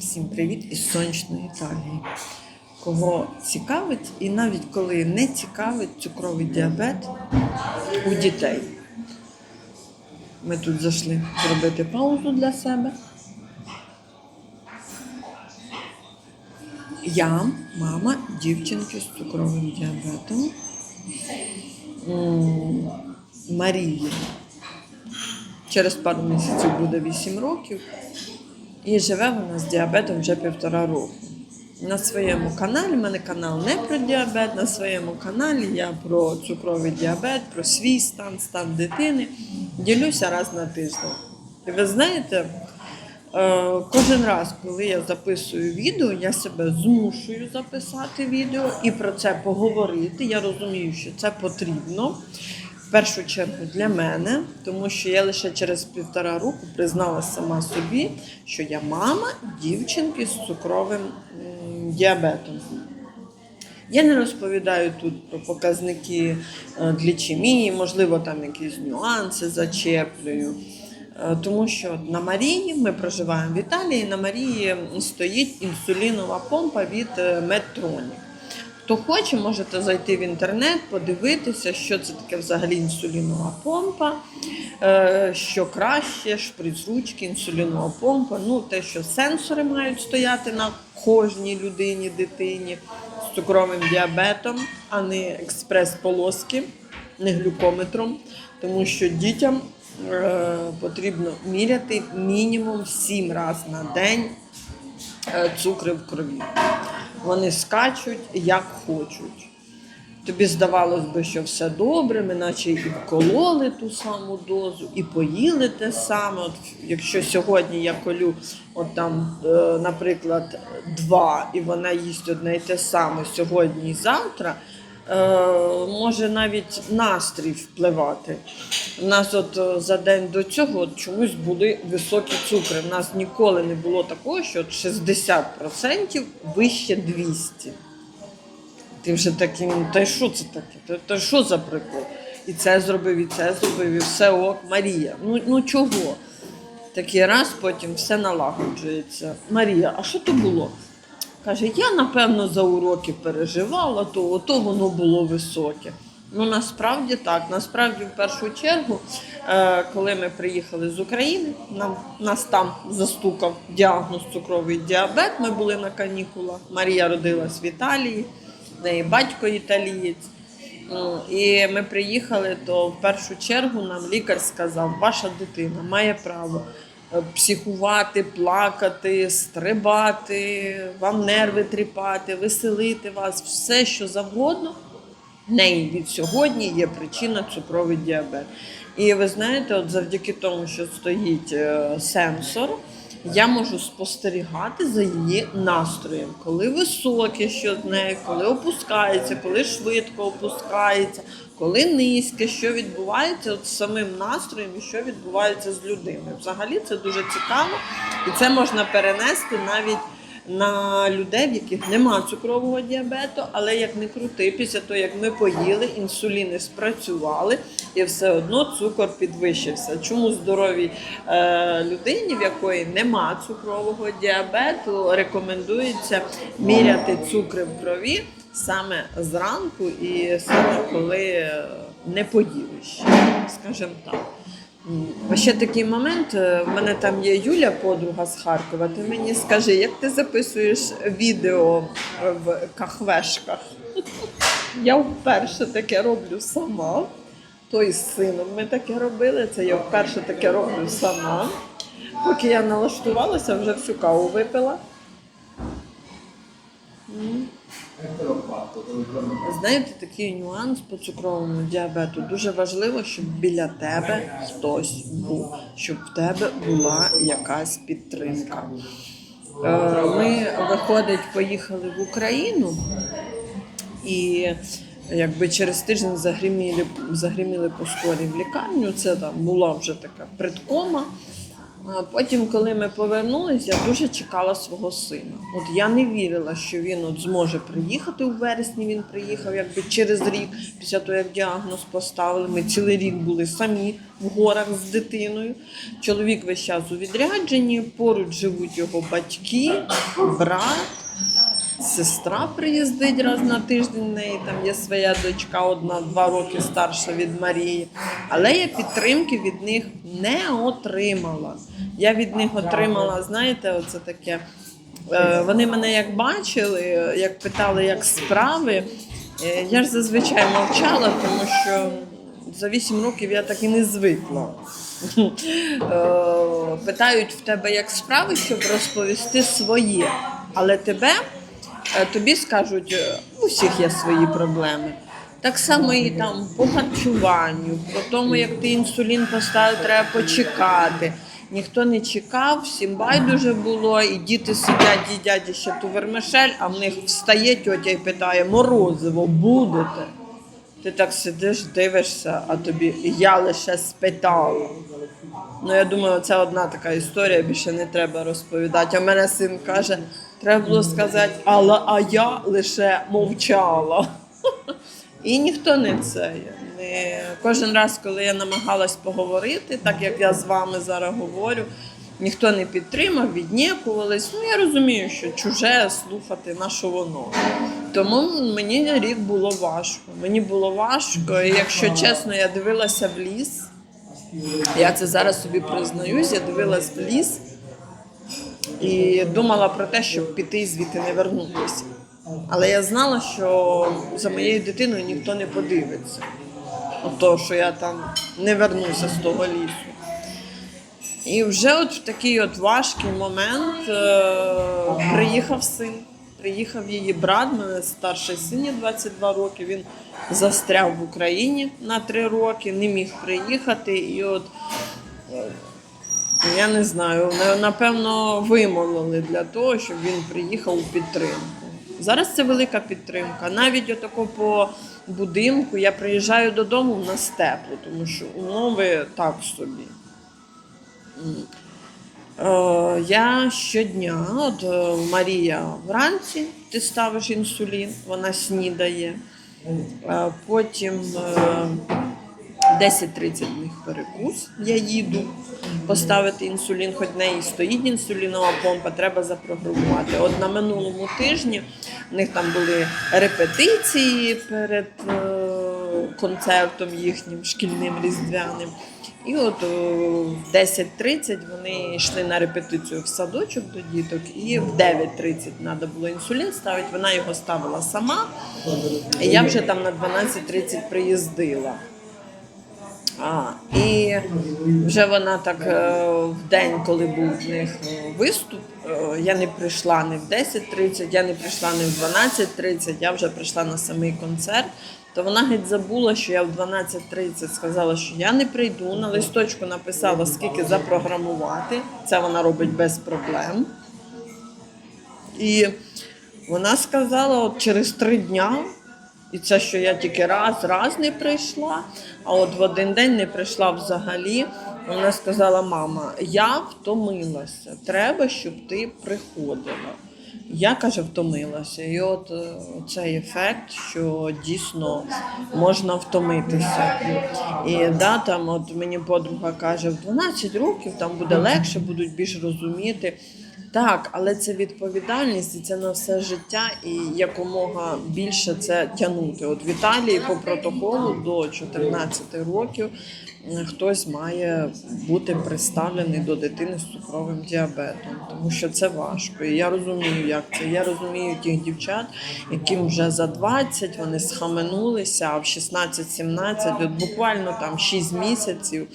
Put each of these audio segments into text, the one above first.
Всім привіт із сонячної Італії. Кого цікавить, і навіть коли не цікавить цукровий діабет у дітей. Ми тут зайшли зробити паузу для себе. Я, мама дівчинки з цукровим діабетом Марії. Через пару місяців буде 8 років. І живе вона з діабетом вже півтора року. На своєму каналі, в мене канал не про діабет, на своєму каналі я про цукровий діабет, про свій стан, стан дитини. Ділюся раз на тиждень. І ви знаєте, е, кожен раз, коли я записую відео, я себе змушую записати відео і про це поговорити. Я розумію, що це потрібно. Першу чергу для мене, тому що я лише через півтора року призналася сама собі, що я мама дівчинки з цукровим діабетом. Я не розповідаю тут про показники е, глічемії, можливо, там якісь нюанси зачеплюю. Е, Тому що на Марії ми проживаємо в Італії. На Марії стоїть інсулінова помпа від е, Medtronic. Хто хоче, можете зайти в інтернет, подивитися, що це таке взагалі інсулінова помпа, е, що краще, шприц ручки, інсулінова помпа. Ну, те, що сенсори мають стояти на кожній людині, дитині з цукровим діабетом, а не експрес-полоски, не глюкометром, тому що дітям е, потрібно міряти мінімум 7 разів на день е, цукри в крові. Вони скачуть як хочуть. Тобі здавалось би, що все добре, ми наче і вкололи ту саму дозу, і поїли те саме. От, якщо сьогодні я колю, от там, е, наприклад, два, і вона їсть одне і те саме сьогодні і завтра, може навіть настрій впливати. У нас от е, за день до цього от чомусь були високі цукри. У нас ніколи не було такого, що от 60% вище 200. Ти вже такий, ну та й що це таке? Та, та що за прикол? І це зробив, і це зробив, і все ок, Марія. Ну, ну чого? Такий раз потім все налагоджується. Марія, а що то було? Каже, я напевно за уроки переживала, то ото воно було високе. Ну насправді так. Насправді, в першу чергу, е, коли ми приїхали з України, нам нас там застукав діагноз цукровий діабет. Ми були на канікулах. Марія родилась в Італії, в неї батько італієць. Ну, І ми приїхали, то в першу чергу нам лікар сказав, ваша дитина має право е, психувати, плакати, стрибати, вам нерви тріпати, веселити вас, все що завгодно. Неї від сьогодні є причина цукровий діабет. І ви знаєте, от завдяки тому, що стоїть е, сенсор, я можу спостерігати за її настроєм, коли високе, що з нею, коли опускається, коли швидко опускається, коли низьке, що відбувається от з самим настроєм і що відбувається з людиною. Взагалі це дуже цікаво, і це можна перенести навіть на людей, в яких нема цукрового діабету, але як не крути, після того як ми поїли, інсуліни спрацювали, і все одно цукор підвищився. Чому здоровій е, людині, в якої нема цукрового діабету, рекомендується міряти цукри в крові саме зранку і саме коли не поїли ще, скажімо так. А Ще такий момент. е, В мене там є Юля, подруга з Харкова. Ти мені скажи, як ти записуєш відео в кахвешках? Я вперше таке роблю сама. То і з сином ми таке робили. Це я вперше таке роблю сама. Поки я налаштувалася, вже всю каву випила. Знаєте, такий нюанс по цукровому діабету. Дуже важливо, щоб біля тебе хтось був, щоб в тебе була якась підтримка. Е, Ми, виходить, поїхали в Україну і якби через тиждень загриміли, загриміли по скорі в лікарню. Це там була вже така предкома. Потім, коли ми повернулися, я дуже чекала свого сина. От я не вірила, що він от зможе приїхати у вересні. Він приїхав якби через рік, після того, як діагноз поставили. Ми цілий рік були самі в горах з дитиною. Чоловік весь час у відрядженні, поруч живуть його батьки, брат. Сестра приїздить раз на тиждень, в неї там є своя дочка, одна два роки старша від Марії. Але я підтримки від них не отримала. Я від них отримала, знаєте, оце таке. е, Вони мене як бачили, як питали, як справи. е, Я ж зазвичай мовчала, тому що за 8 років я так і не звикла. Е, Питають в тебе як справи, щоб розповісти своє. Але тебе тобі скажуть, е, у всіх є свої проблеми. Так само і там по харчуванню, по тому, як ти інсулін поставив, треба почекати. Ніхто не чекав, всім байдуже було, і діти сидять, їдять ще ту вермишель, а в них встає тьотя і питає: морозиво будете? Ти так сидиш, дивишся, а тобі я лише спитала. Ну, я думаю, це одна така історія, більше не треба розповідати. А мене син каже, треба було сказати, але а я лише мовчала. І ніхто не це. Не... Кожен раз, коли я намагалась поговорити, так як я з вами зараз говорю, ніхто не підтримав, віднікувались. Ну, я розумію, що чуже слухати на що воно. Тому мені рік було важко. Мені було важко, і якщо чесно, я дивилася в ліс. Я це зараз собі признаюсь, я дивилась в ліс і думала про те, щоб піти звідти не вернутися. Але я знала, що за моєю дитиною ніхто не подивиться. От того, що я там не вернуся з того лісу. І вже от в такий от важкий момент е- приїхав син, приїхав її брат, мене старший син є 22 роки. Він застряв в Україні на 3 роки, не міг приїхати. І от е, я не знаю, напевно, вимолили для того, щоб він приїхав у підтримку. Зараз це велика підтримка. Навіть отако по будинку я приїжджаю додому в нас тепло, тому що умови так собі. Е, Я щодня, от е, Марія вранці, ти ставиш інсулін, вона снідає. Е, Потім е, 10-30 в них перекус. Я їду поставити інсулін, хоч в неї стоїть інсулінова помпа, треба запрограмувати. От на минулому тижні в них там були репетиції перед концертом їхнім шкільним різдвяним. І от о, в 10.30 вони йшли на репетицію в садочок до діток, і в 9.30 треба було інсулін ставити. Вона його ставила сама. І я вже там на 12.30 приїздила. А, і вже вона так е, в день, коли був в них е, виступ, е, я не прийшла не в 10.30, я не прийшла не в 12.30, я вже прийшла на самий концерт. То вона геть забула, що я в 12.30 сказала, що я не прийду. На листочку написала, скільки запрограмувати. Це вона робить без проблем. І вона сказала, от через три дня, і це що я тільки раз, раз не прийшла, а от в один день не прийшла взагалі. Вона сказала: мама, я втомилася, треба, щоб ти приходила. Я каже, втомилася. І от е, цей ефект, що дійсно можна втомитися. І да, там от мені подруга каже, в 12 років там буде легше, будуть більш розуміти. Так, але це відповідальність і це на все життя, і якомога більше це тягнути. От в Італії по протоколу до 14 років хтось має бути представлений до дитини з цукровим діабетом, тому що це важко. І я розумію, як це. Я розумію тих дівчат, яким вже за 20 вони схаменулися, а в 16-17, от буквально там 6 місяців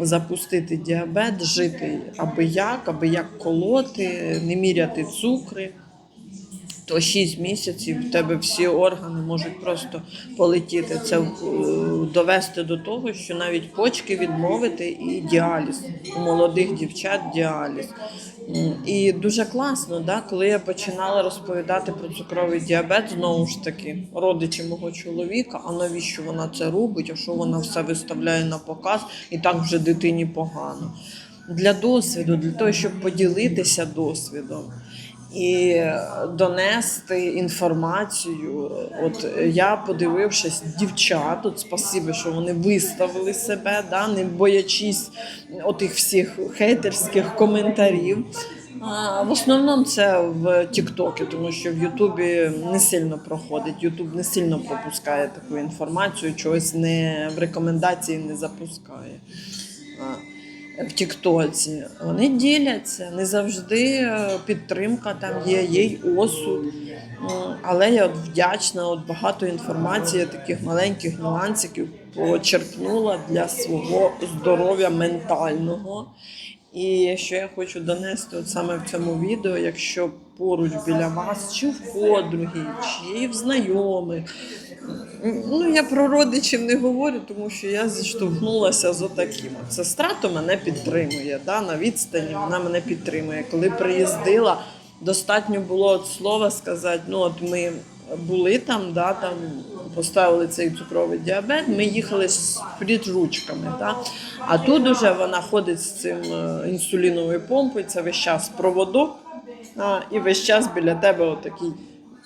запустити діабет, жити аби як, аби як колоти, не міряти цукри. То 6 місяців в тебе всі органи можуть просто полетіти. Це е, довести до того, що навіть почки відмовити і діаліз. У молодих дівчат діаліз. І дуже класно, да, коли я починала розповідати про цукровий діабет, знову ж таки, родичі мого чоловіка, а навіщо вона це робить, а що вона все виставляє на показ, і так вже дитині погано. для досвіду, для того, щоб поділитися досвідом і донести інформацію. От я, подивившись дівчат, от спасибі, що вони виставили себе, да, не боячись отих всіх хейтерських коментарів. В основному це в Тіктокі, тому що в Ютубі не сильно проходить. Ютуб не сильно пропускає таку інформацію, чогось не в рекомендації не запускає. В Тіктоці вони діляться, не завжди е, підтримка там є, є осуд. Але я от вдячна, от багато інформації, таких маленьких нюансиків почерпнула для свого здоров'я ментального. І що я хочу донести от саме в цьому відео, якщо поруч біля вас, чи в подруги, чи в знайомих. Ну, я про родичів не говорю, тому що я зіштовхнулася з отаким. Сестра то мене підтримує, да, на відстані вона мене підтримує. Коли приїздила, достатньо було от слова сказати, ну от ми були там, да, там поставили цей цукровий діабет, ми їхали з ручками. Да? А тут уже вона ходить з цим е, інсуліновою помпою, це весь час проводок, і весь час біля тебе отакий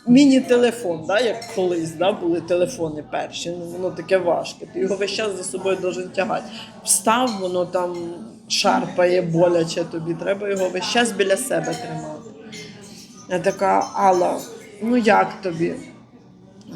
міні-телефон, да, як колись да, були телефони перші. Ну, воно таке важке. Ти його весь час за собою должен тягати. Встав, воно там шарпає, боляче тобі. Треба його весь час біля себе тримати. Я така, Алла, ну як тобі?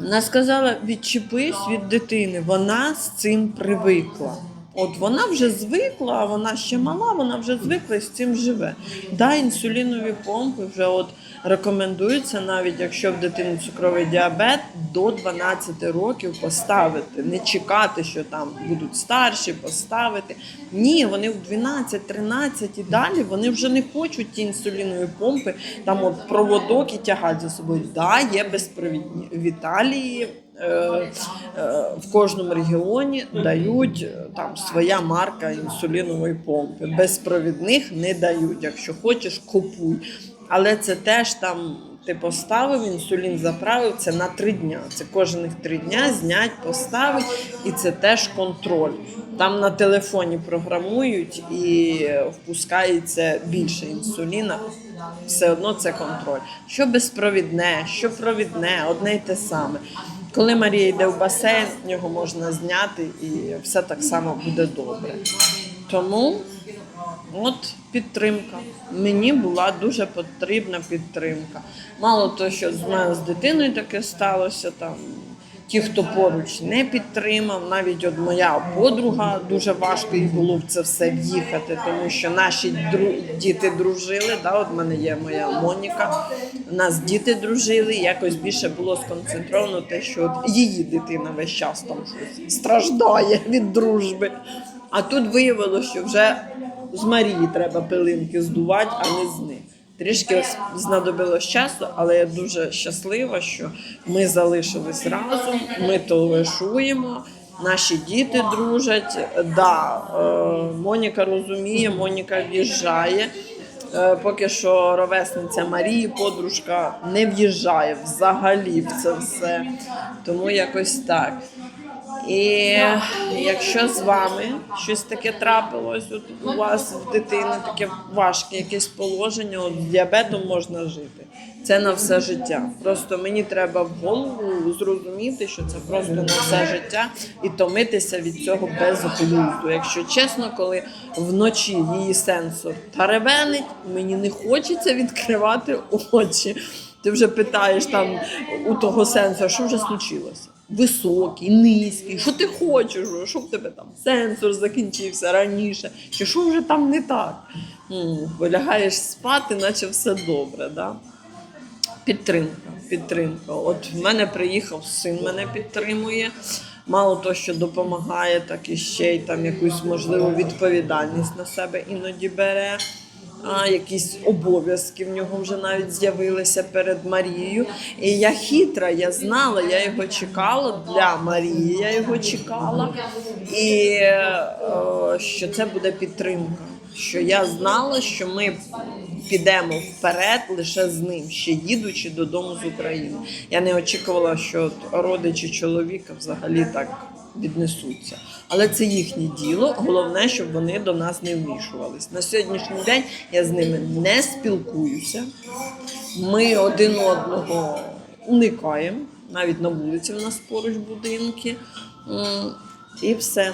Вона сказала: відчепись від дитини, вона з цим привикла. От вона вже звикла, вона ще мала, вона вже звикла і з цим живе. Да, інсулінові помпи вже от рекомендуються, навіть якщо в дитини цукровий діабет, до 12 років поставити. Не чекати, що там будуть старші, поставити. Ні, вони в 12, 13 і далі вони вже не хочуть ті інсулінові помпи, там от проводок і тягати за собою. Да, є безпровідні. В Італії в кожному регіоні дають е, там своя марка інсулінової помпи. Безпровідних не дають. Якщо хочеш, купуй. Але це теж там. Ти поставив інсулін, заправив це на три дня. Це кожних три дня знять, поставить, і це теж контроль. Там на телефоні програмують і впускається більше інсуліна. Все одно це контроль. Що безпровідне, що провідне, одне й те саме. Коли Марія йде в басейн, його можна зняти і все так само буде добре. Тому От підтримка. Мені була дуже потрібна підтримка. Мало того, що з мене з дитиною таке сталося, там ті, хто поруч не підтримав, навіть от моя подруга дуже важко їй було в це все в'їхати, тому що наші дру... діти дружили. Да, от мене є моя Моніка. Нас діти дружили, якось більше було сконцентровано те, що от її дитина весь час там страждає від дружби. А тут виявилося, що вже з Марії треба пилинки здувати, а не з них. Трішки знадобилось часу, але я дуже щаслива, що ми залишились разом, ми товаришуємо, наші діти дружать. Да, е, Моніка розуміє, Моніка в'їжджає. Е, Поки що ровесниця Марії, подружка, не в'їжджає взагалі в це все. Тому якось так. І якщо з вами щось таке трапилось, от у вас в дитини таке важке якесь положення, от з діабетом можна жити. Це на все життя. Просто мені треба в голову зрозуміти, що це просто на все життя і томитися від цього без глузду. Якщо чесно, коли вночі її сенсор таревенить, мені не хочеться відкривати очі. Ти вже питаєш там у того сенсора, що вже случилося? Високий, низький, що ти хочеш, що в тебе там сенсор закінчився раніше, чи що вже там не так? М, Бо лягаєш спати, наче все добре. Да? Підтримка, підтримка. От в мене приїхав син, мене підтримує. Мало того, що допомагає, так і ще й там якусь можливу відповідальність на себе іноді бере. А, якісь обов'язки в нього вже навіть з'явилися перед Марією. І я хитра, я знала, я його чекала для Марії, я його чекала. І що це буде підтримка. Що я знала, що ми підемо вперед лише з ним, ще їдучи додому з України. Я не очікувала, що родичі чоловіка взагалі так віднесуться. Але це їхнє діло. Головне, щоб вони до нас не вмішувались. На сьогоднішній день я з ними не спілкуюся. Ми один одного уникаємо. Навіть на вулиці в нас поруч будинки. І все.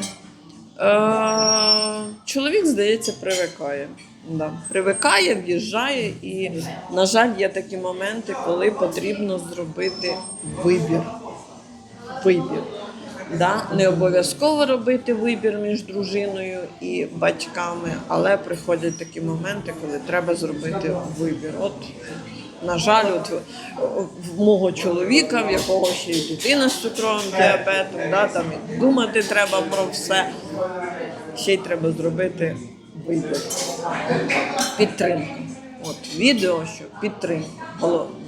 Е, чоловік, здається, привикає. Да. Привикає, в'їжджає, і, на жаль, є такі моменти, коли потрібно зробити вибір. Вибір. Да? Не обов'язково робити вибір між дружиною і батьками, але приходять такі моменти, коли треба зробити вибір. От, на жаль, от в мого чоловіка, в якого ще й дитина з цукровим діабетом, да, там і думати треба про все. Ще й треба зробити вибір. Підтримка. От відео, що підтримка.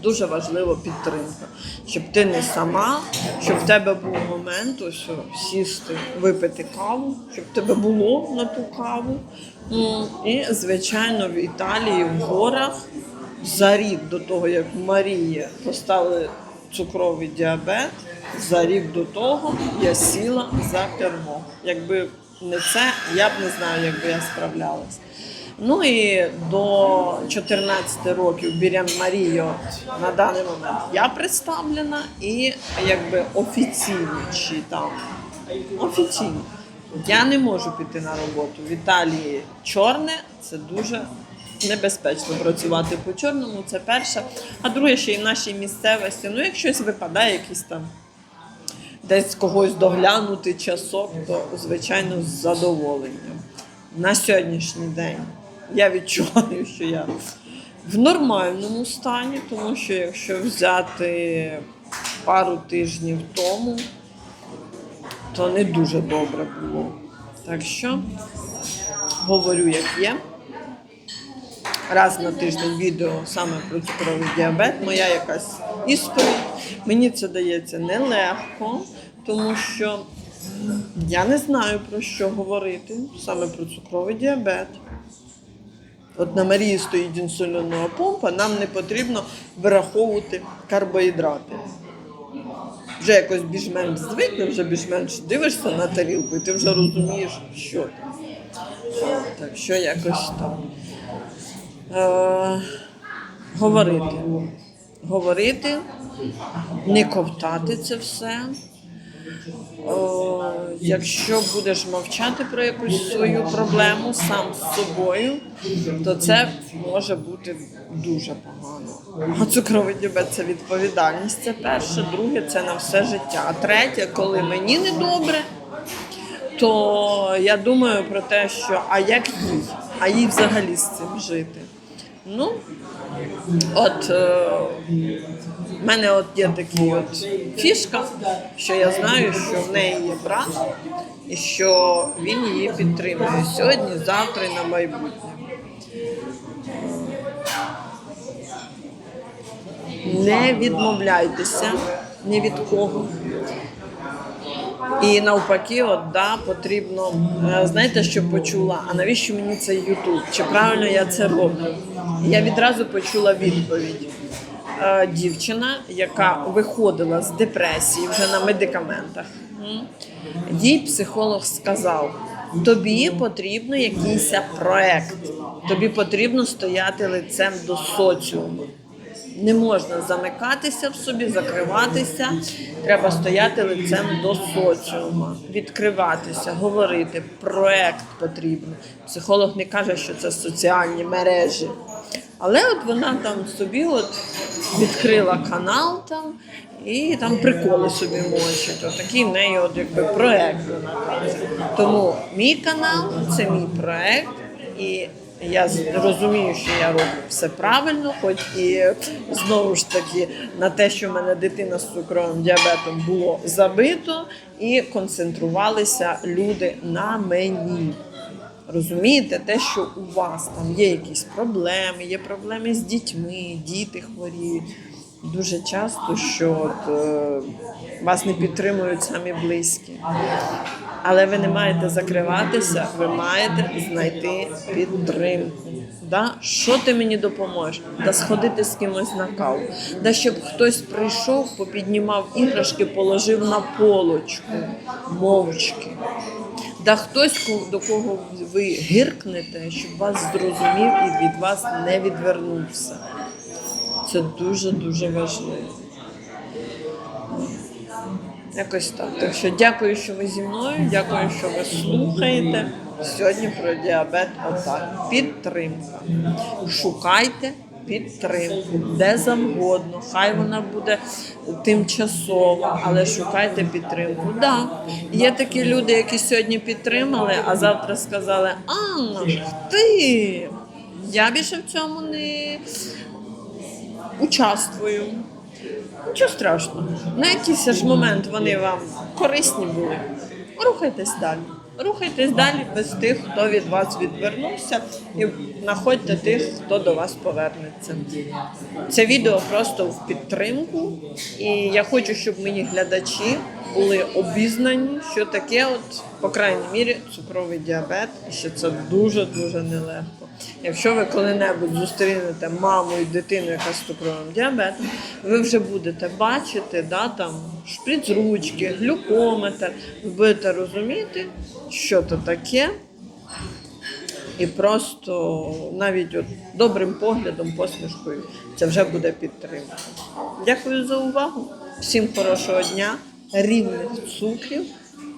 Дуже важливо підтримка. Щоб ти не сама, щоб в тебе був момент ось о, сісти, випити каву, щоб тебе було на ту каву. М, І, звичайно, в Італії в горах за рік до того, як Марії поставили цукровий діабет, за рік до того я сіла за кермо. Якби не це, я б не знаю, як би я справлялась. Ну і до 14 років біля Марії на даний момент я представлена і якби офіційно чи там офіційно. Я не можу піти на роботу. В Італії чорне це дуже небезпечно працювати по чорному. Це перше. А друге, ще й в нашій місцевості. Ну, як щось випадає, якийсь там десь когось доглянути часок, то звичайно з задоволенням. На сьогоднішній день я відчуваю, що я в нормальному стані, тому що якщо взяти пару тижнів тому, то не дуже добре було. Так що говорю, як є. Раз на тиждень відео саме про цукровий діабет, моя якась ісповідь. Мені це дається нелегко, тому що я не знаю про що говорити саме про цукровий діабет. От на Марії стоїть інсулінова помпа, нам не потрібно вираховувати карбоїдрати. Вже якось більш-менш звикли, вже більш-менш дивишся на тарілку, і ти вже розумієш, що там. Так що якось там. Е, говорити. Говорити, не ковтати це все. О, якщо будеш мовчати про якусь свою проблему сам з собою, то це може бути дуже погано. А цукровий діабет це відповідальність. Це перше, друге це на все життя. А третє, коли мені не добре, то я думаю про те, що а як їй? А їй взагалі з цим жити? Ну, от в мене от є такий от фішка, що я знаю, що в неї є брат, і що він її підтримує сьогодні, завтра і на майбутнє. Не відмовляйтеся ні від кого. І навпаки, от да, потрібно, е, знаєте, що почула, а навіщо мені цей Ютуб? Чи правильно я це роблю? Я відразу почула відповідь. Е, Дівчина, яка виходила з депресії вже на медикаментах, їй психолог сказав: тобі потрібно якийсь проект, тобі потрібно стояти лицем до соціуму. Не можна замикатися в собі, закриватися. Треба стояти лицем до соціума, відкриватися, говорити. Проект потрібен. Психолог не каже, що це соціальні мережі. Але от вона там собі от відкрила канал там і там приколи собі мочить. От такий в неї от якби проект. Тому мій канал це мій проект. І я розумію, що я роблю все правильно, хоч і знову ж таки на те, що в мене дитина з цукровим діабетом було забито, і концентрувалися люди на мені. Розумієте, те, що у вас там є якісь проблеми, є проблеми з дітьми, діти хворіють. Дуже часто, що от, е, вас не підтримують самі близькі. Але ви не маєте закриватися, ви маєте знайти підтримку. Да? Що ти мені допоможеш? Да сходити з кимось на каву. Да щоб хтось прийшов, попіднімав іграшки, положив на полочку мовчки. Да хтось до кого ви гиркнете, щоб вас зрозумів і від вас не відвернувся. Це дуже дуже важливо. Якось так. Так що дякую, що ви зі мною, дякую, що ви слухаєте. Сьогодні про діабет отак. Підтримка. Шукайте підтримку де завгодно. Хай вона буде тимчасова, але шукайте підтримку. Да, є такі люди, які сьогодні підтримали, а завтра сказали: Ах ти! Я більше в цьому не участвую. Нічого страшного. На якийсь ж момент вони вам корисні були. Рухайтесь далі. Рухайтесь далі без тих, хто від вас відвернувся, і знаходьте тих, хто до вас повернеться. Це відео просто в підтримку, і я хочу, щоб мені глядачі були обізнані, що таке, от, по крайній мірі, цукровий діабет, і що це дуже дуже нелегко. Якщо ви коли-небудь зустрінете маму і дитину, яка з цукровим діабетом, ви вже будете бачити да, там, шприц ручки, глюкометр, ви будете розуміти, що це таке. І просто навіть от добрим поглядом, посмішкою, це вже буде підтримка. Дякую за увагу. Всім хорошого дня, рівних цукрів.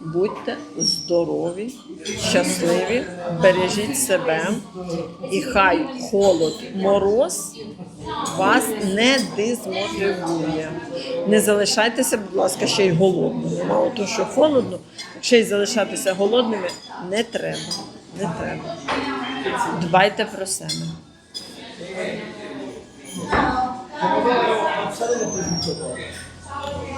Будьте здорові, щасливі, бережіть себе, і хай холод, мороз вас не дезмотивує. Не залишайтеся, будь ласка, ще й голодними. Мало того, що холодно, ще й залишатися голодними не треба. Не треба. Дбайте про себе.